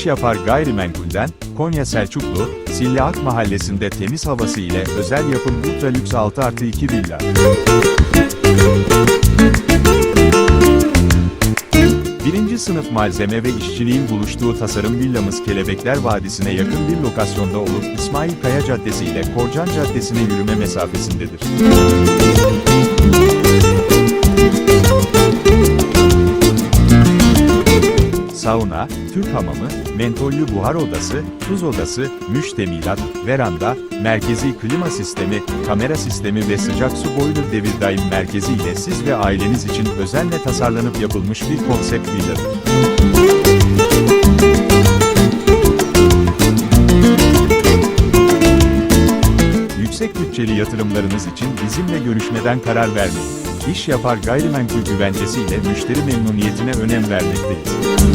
İş yapar gayrimenkulden, Konya Selçuklu, Silleak mahallesinde temiz havası ile özel yapım ultra lüks 6 artı 2 villa. Birinci sınıf malzeme ve işçiliğin buluştuğu tasarım villamız Kelebekler Vadisi'ne yakın bir lokasyonda olup İsmail Kaya Caddesi ile Korcan Caddesi'ne yürüme mesafesindedir. Sauna, Türk hamamı, mentollü buhar odası, tuz odası, müştemilat, veranda, merkezi klima sistemi, kamera sistemi ve sıcak su boiler devir daim merkezi ile siz ve aileniz için özenle tasarlanıp yapılmış bir konsept villadır. Yüksek bütçeli yatırımlarınız için bizimle görüşmeden karar vermeyin. İş yapar gayrimenkul güvencesiyle müşteri memnuniyetine önem vermekteyiz.